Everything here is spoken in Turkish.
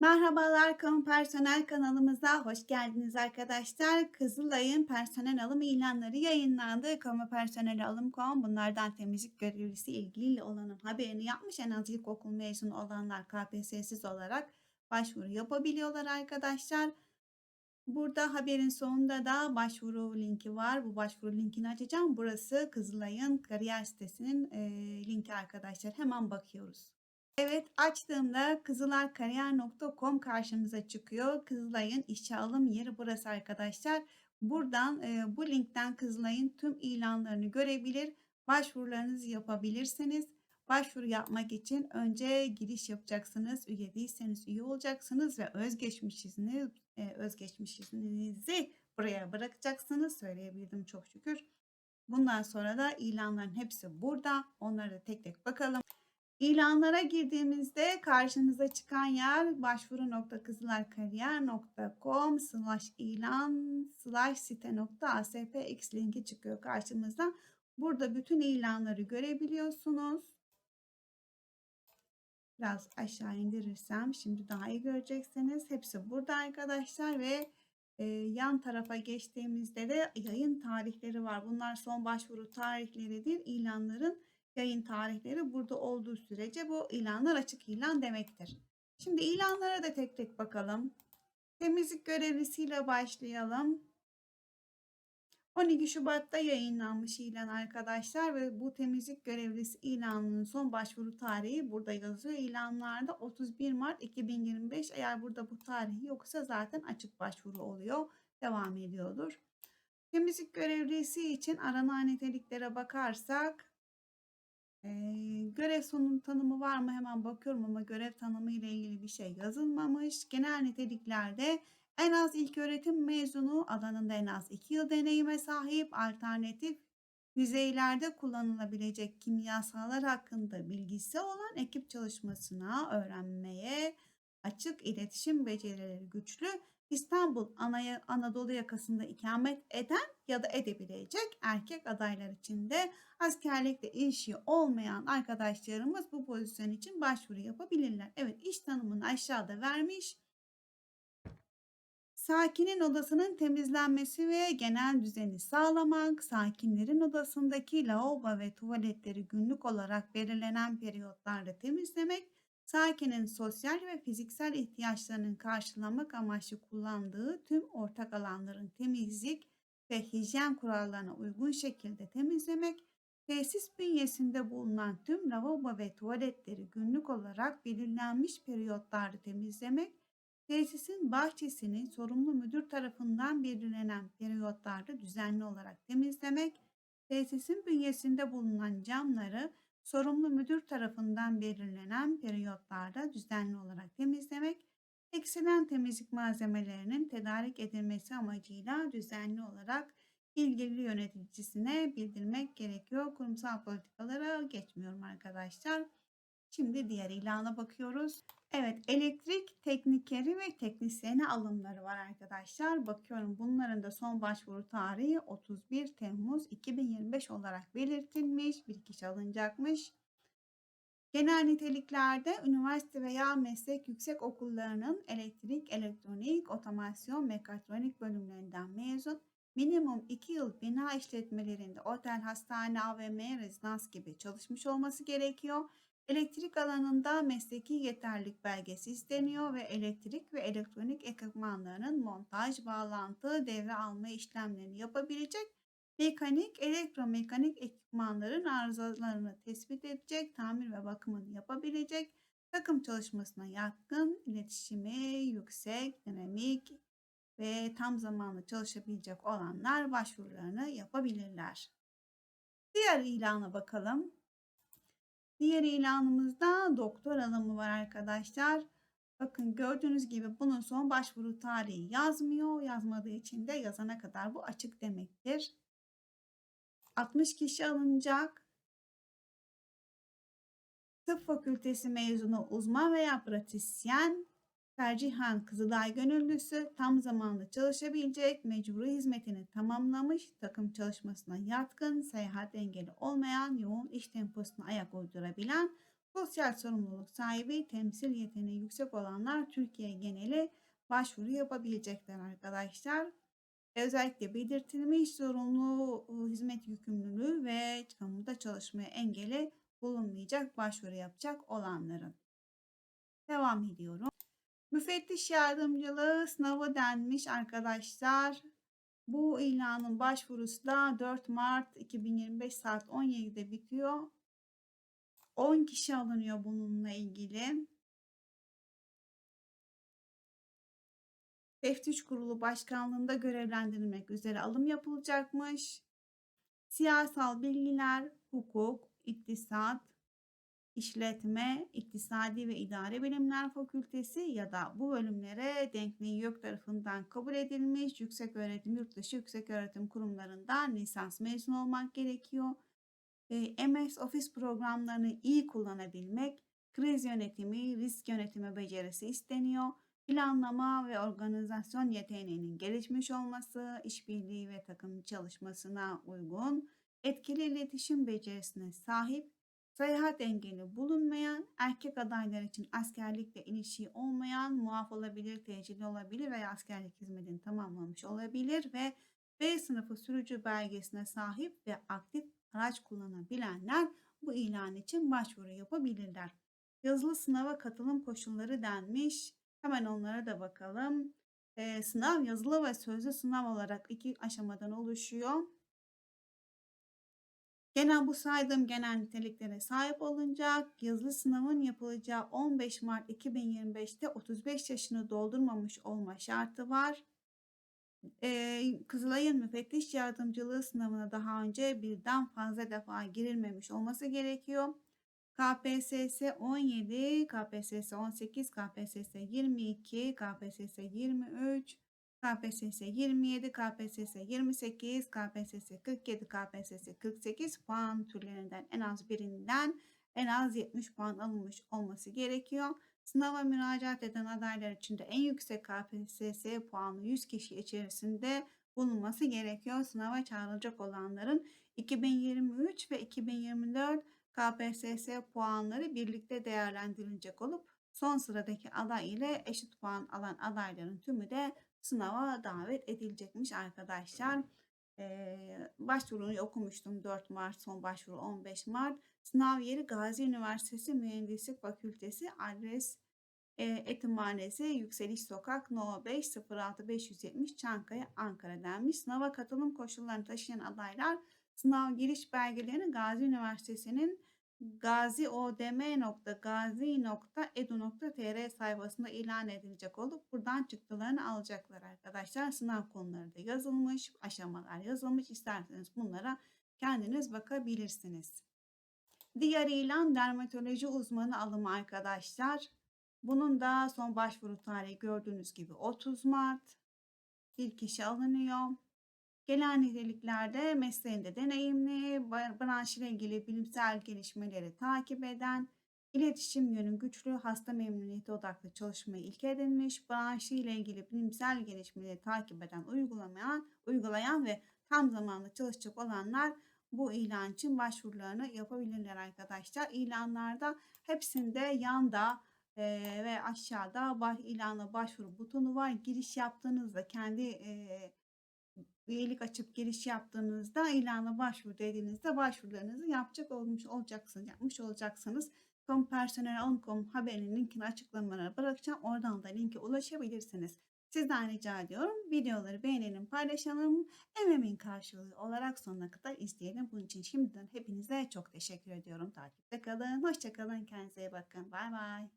Merhabalar, Kamu Personel kanalımıza hoş geldiniz arkadaşlar. Kızılay'ın personel alım ilanları yayınlandı. Kamu Personel Alım.com bunlardan temizlik görevlisi ilgili olanın haberini yapmış. En az ilkokul mezunu olanlar KPSS'siz olarak başvuru yapabiliyorlar arkadaşlar. Burada haberin sonunda da başvuru linki var. Bu başvuru linkini açacağım. Burası Kızılay'ın kariyer sitesinin linki arkadaşlar. Hemen bakıyoruz. Evet, açtığımda kızılarkariyer.com karşımıza çıkıyor. Kızılay'ın işe alım yeri burası arkadaşlar. Buradan e, bu linkten Kızılay'ın tüm ilanlarını görebilir, başvurularınızı yapabilirsiniz. Başvuru yapmak için önce giriş yapacaksınız. Üye değilseniz üye olacaksınız ve özgeçmişinizi, e, özgeçmişinizi buraya bırakacaksınız. Söyleyebildim çok şükür. Bundan sonra da ilanların hepsi burada. Onlara tek tek bakalım. İlanlara girdiğimizde karşınıza çıkan yer başvuru.kızılarkariyer.com slash ilan slash site.aspx linki çıkıyor karşımıza. Burada bütün ilanları görebiliyorsunuz. Biraz aşağı indirirsem şimdi daha iyi göreceksiniz. Hepsi burada arkadaşlar ve e, yan tarafa geçtiğimizde de yayın tarihleri var. Bunlar son başvuru tarihleridir. İlanların yayın tarihleri burada olduğu sürece bu ilanlar açık ilan demektir. Şimdi ilanlara da tek tek bakalım. Temizlik görevlisiyle başlayalım. 12 Şubat'ta yayınlanmış ilan arkadaşlar ve bu temizlik görevlisi ilanının son başvuru tarihi burada yazıyor. İlanlarda 31 Mart 2025 eğer burada bu tarihi yoksa zaten açık başvuru oluyor. Devam ediyordur. Temizlik görevlisi için aranan niteliklere bakarsak görev sonu tanımı var mı? Hemen bakıyorum ama görev tanımı ile ilgili bir şey yazılmamış. Genel niteliklerde en az ilköğretim mezunu, alanında en az 2 yıl deneyime sahip, alternatif yüzeylerde kullanılabilecek kimyasallar hakkında bilgisi olan ekip çalışmasına, öğrenmeye, açık iletişim becerileri güçlü, İstanbul Anadolu yakasında ikamet eden ya da edebilecek erkek adaylar için de askerlikle ilişki olmayan arkadaşlarımız bu pozisyon için başvuru yapabilirler. Evet iş tanımını aşağıda vermiş. Sakinin odasının temizlenmesi ve genel düzeni sağlamak, sakinlerin odasındaki lavabo ve tuvaletleri günlük olarak belirlenen periyotlarda temizlemek, sakinin sosyal ve fiziksel ihtiyaçlarının karşılamak amaçlı kullandığı tüm ortak alanların temizlik ve hijyen kurallarına uygun şekilde temizlemek, tesis bünyesinde bulunan tüm lavabo ve tuvaletleri günlük olarak belirlenmiş periyotlarda temizlemek, tesisin bahçesini sorumlu müdür tarafından belirlenen periyotlarda düzenli olarak temizlemek, tesisin bünyesinde bulunan camları sorumlu müdür tarafından belirlenen periyotlarda düzenli olarak temizlemek, eksilen temizlik malzemelerinin tedarik edilmesi amacıyla düzenli olarak ilgili yöneticisine bildirmek gerekiyor. Kurumsal politikalara geçmiyorum arkadaşlar. Şimdi diğer ilana bakıyoruz. Evet, elektrik teknikeri ve teknisyeni alımları var arkadaşlar. Bakıyorum bunların da son başvuru tarihi 31 Temmuz 2025 olarak belirtilmiş. Bir kişi alınacakmış. Genel niteliklerde üniversite veya meslek yüksek okullarının elektrik, elektronik, otomasyon, mekatronik bölümlerinden mezun, minimum 2 yıl bina işletmelerinde otel, hastane, AVM, rezidans gibi çalışmış olması gerekiyor. Elektrik alanında mesleki yeterlilik belgesi isteniyor ve elektrik ve elektronik ekipmanlarının montaj, bağlantı, devre alma işlemlerini yapabilecek mekanik, elektromekanik ekipmanların arızalarını tespit edecek, tamir ve bakımını yapabilecek, takım çalışmasına yatkın, iletişimi yüksek, dinamik ve tam zamanlı çalışabilecek olanlar başvurularını yapabilirler. Diğer ilana bakalım. Diğer ilanımızda doktor alımı var arkadaşlar. Bakın gördüğünüz gibi bunun son başvuru tarihi yazmıyor. Yazmadığı için de yazana kadar bu açık demektir. 60 kişi alınacak. Tıp fakültesi mezunu uzman veya pratisyen, tercihen Kızılay gönüllüsü, tam zamanlı çalışabilecek, mecburi hizmetini tamamlamış, takım çalışmasına yatkın, seyahat engeli olmayan, yoğun iş temposuna ayak uydurabilen, Sosyal sorumluluk sahibi, temsil yeteneği yüksek olanlar Türkiye geneli başvuru yapabilecekler arkadaşlar. Özellikle belirtilmiş zorunlu ıı, hizmet yükümlülüğü ve kamuda çalışmaya engeli bulunmayacak başvuru yapacak olanların. Devam ediyorum. Müfettiş yardımcılığı sınavı denmiş arkadaşlar. Bu ilanın başvurusu da 4 Mart 2025 saat 17'de bitiyor. 10 kişi alınıyor bununla ilgili. Teftiş Kurulu Başkanlığında görevlendirilmek üzere alım yapılacakmış. Siyasal bilgiler, hukuk, iktisat, işletme, iktisadi ve idare bilimler fakültesi ya da bu bölümlere denkliği yok tarafından kabul edilmiş yüksek öğretim, yurtdışı yüksek öğretim kurumlarından lisans mezun olmak gerekiyor. E, MS Office programlarını iyi kullanabilmek, kriz yönetimi, risk yönetimi becerisi isteniyor. Planlama ve organizasyon yeteneğinin gelişmiş olması, işbirliği ve takım çalışmasına uygun, etkili iletişim becerisine sahip, seyahat engeli bulunmayan, erkek adaylar için askerlikle ilişiği olmayan, muaf olabilir, tecilli olabilir veya askerlik hizmetini tamamlamış olabilir ve B sınıfı sürücü belgesine sahip ve aktif araç kullanabilenler bu ilan için başvuru yapabilirler. Yazılı sınava katılım koşulları denmiş. Hemen onlara da bakalım. Ee, sınav yazılı ve sözlü sınav olarak iki aşamadan oluşuyor. Genel bu saydığım genel niteliklere sahip olunacak. Yazılı sınavın yapılacağı 15 Mart 2025'te 35 yaşını doldurmamış olma şartı var. Ee, Kızılay'ın müfettiş yardımcılığı sınavına daha önce birden fazla defa girilmemiş olması gerekiyor. KPSS 17, KPSS 18, KPSS 22, KPSS 23, KPSS 27, KPSS 28, KPSS 47, KPSS 48 puan türlerinden en az birinden en az 70 puan alınmış olması gerekiyor. Sınava müracaat eden adaylar için de en yüksek KPSS puanı 100 kişi içerisinde bulunması gerekiyor. Sınava çağrılacak olanların 2023 ve 2024 KPSS puanları birlikte değerlendirilecek olup son sıradaki aday ile eşit puan alan adayların tümü de sınava davet edilecekmiş arkadaşlar. Ee, başvuruyu okumuştum 4 Mart son başvuru 15 Mart. Sınav yeri Gazi Üniversitesi Mühendislik Fakültesi adres e, Etimhanesi Yükseliş Sokak No 5 06 570 Çankaya Ankara denmiş. Sınava katılım koşullarını taşıyan adaylar sınav giriş belgelerini Gazi Üniversitesi'nin gaziodm.gazi.edu.tr sayfasında ilan edilecek olup buradan çıktılarını alacaklar arkadaşlar. Sınav konuları da yazılmış, aşamalar yazılmış. İsterseniz bunlara kendiniz bakabilirsiniz. Diğer ilan dermatoloji uzmanı alımı arkadaşlar. Bunun da son başvuru tarihi gördüğünüz gibi 30 Mart. Bir kişi alınıyor. Gelen niteliklerde mesleğinde deneyimli, branş ile ilgili bilimsel gelişmeleri takip eden, iletişim yönü güçlü, hasta memnuniyeti odaklı çalışmayı ilke edinmiş, branşı ile ilgili bilimsel gelişmeleri takip eden, uygulamayan, uygulayan ve tam zamanlı çalışacak olanlar bu ilan için başvurularını yapabilirler arkadaşlar. İlanlarda hepsinde yanda e, ve aşağıda baş, ilana başvuru butonu var. Giriş yaptığınızda kendi e, üyelik açıp giriş yaptığınızda ilana başvuru dediğinizde başvurularınızı yapacak olmuş olacaksınız, yapmış olacaksınız. Kamu personel alım haberinin linkini açıklamalara bırakacağım. Oradan da linke ulaşabilirsiniz. Sizden rica ediyorum videoları beğenelim, paylaşalım. Emeğimin karşılığı olarak sonuna kadar izleyelim. Bunun için şimdiden hepinize çok teşekkür ediyorum. Takipte kalın, hoşçakalın, kendinize iyi bakın. Bay bay.